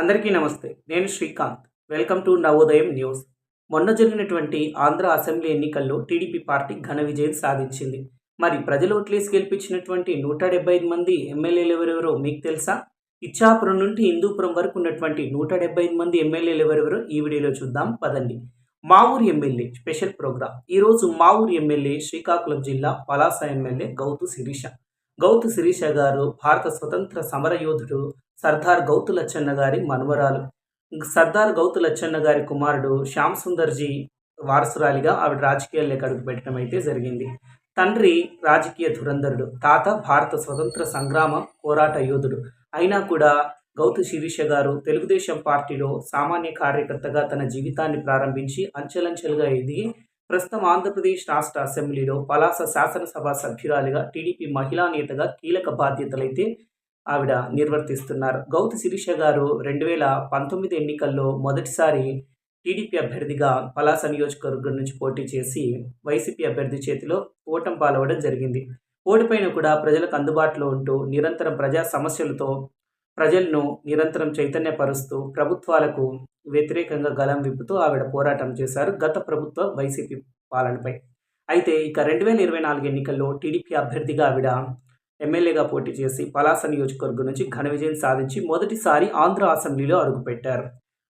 అందరికీ నమస్తే. నేను Srikanth. Welcome to Navodayam news. మొన్న జరిగినటువంటి ఆంధ్ర అసెంబ్లీ ఎన్నికల్లో టీడీపీ పార్టీ ఘన విజయం సాధించింది. మరి ప్రజలు ఓట్లేసి గెలిపించినటువంటి నూట డెబ్బై ఐదు మంది ఎమ్మెల్యేలు ఎవరెవరో మీకు తెలుసా? ఇచ్చాపురం నుండి హిందూపురం వరకు ఉన్నటువంటి నూట డెబ్బై ఐదు మంది ఎమ్మెల్యేలు ఎవరెవరో ఈ వీడియోలో చూద్దాం. పదండి. మా ఊరు ఎమ్మెల్యే స్పెషల్ ప్రోగ్రాం ఈరోజు మా ఊరు ఎమ్మెల్యే శ్రీకాకుళం జిల్లా పలాస ఎమ్మెల్యే గౌతు శిరీష. గౌతు శిరీష గారు భారత స్వతంత్ర సమర యోధుడు సర్దార్ గౌతు లచ్చన్న గారి మనవరాలు. సర్దార్ గౌతు లచ్చన్న గారి కుమారుడు శ్యామ్ సుందర్జీ వారసురాలిగా ఆవిడ రాజకీయాల్లోకి అడుగు పెట్టడం అయితే జరిగింది. తండ్రి రాజకీయ ధురంధరుడు తాత భారత స్వతంత్ర సంగ్రామ పోరాట యోధుడు. అయినా కూడా గౌతు శిరీష గారు తెలుగుదేశం పార్టీలో సామాన్య కార్యకర్తగా తన జీవితాన్ని ప్రారంభించి అంచెలంచెలుగా ఎదిగి ప్రస్తుతం ఆంధ్రప్రదేశ్ రాష్ట్ర అసెంబ్లీలో పలాస శాసనసభ సభ్యురాలిగా టీడీపీ మహిళా నేతగా కీలక బాధ్యతలైతే ఆవిడ నిర్వర్తిస్తున్నారు. గౌతి శిరీష గారు రెండు వేల పంతొమ్మిది ఎన్నికల్లో మొదటిసారి టీడీపీ అభ్యర్థిగా పలాస నియోజకవర్గం నుంచి పోటీ చేసి వైసీపీ అభ్యర్థి చేతిలో ఓటం పాలవడం జరిగింది. ఓడిపైన కూడా ప్రజలకు అందుబాటులో ఉంటూ నిరంతరం ప్రజా సమస్యలతో ప్రజలను నిరంతరం చైతన్యపరుస్తూ ప్రభుత్వాలకు వ్యతిరేకంగా గలం విప్పుతూ ఆవిడ పోరాటం చేశారు గత ప్రభుత్వ వైసీపీ పాలనపై. అయితే ఇక రెండు వేల ఇరవై నాలుగు ఎన్నికల్లో టీడీపీ అభ్యర్థిగా ఆవిడ ఎమ్మెల్యేగా పోటీ చేసి పలాస నియోజకవర్గం నుంచి ఘన విజయం సాధించి మొదటిసారి ఆంధ్ర అసెంబ్లీలో అడుగుపెట్టారు.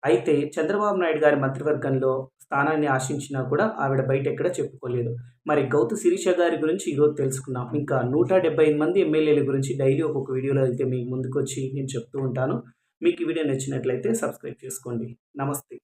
అయితే చంద్రబాబు నాయుడు గారి మంత్రివర్గంలో స్థానాన్ని ఆశించినా కూడా ఆవిడ బయట ఎక్కడ చెప్పుకోలేదు. మరి గౌతు శిరీష గారి గురించి ఈరోజు తెలుసుకున్నాం ఇంకా నూట డెబ్బై మంది ఎమ్మెల్యేల గురించి డైలీ ఒక్కొక్క వీడియోలో అయితే మీకు ముందుకు వచ్చి నేను చెప్తూ ఉంటాను. మీకు ఈ వీడియో నచ్చినట్లయితే సబ్స్క్రైబ్ చేసుకోండి. నమస్తే.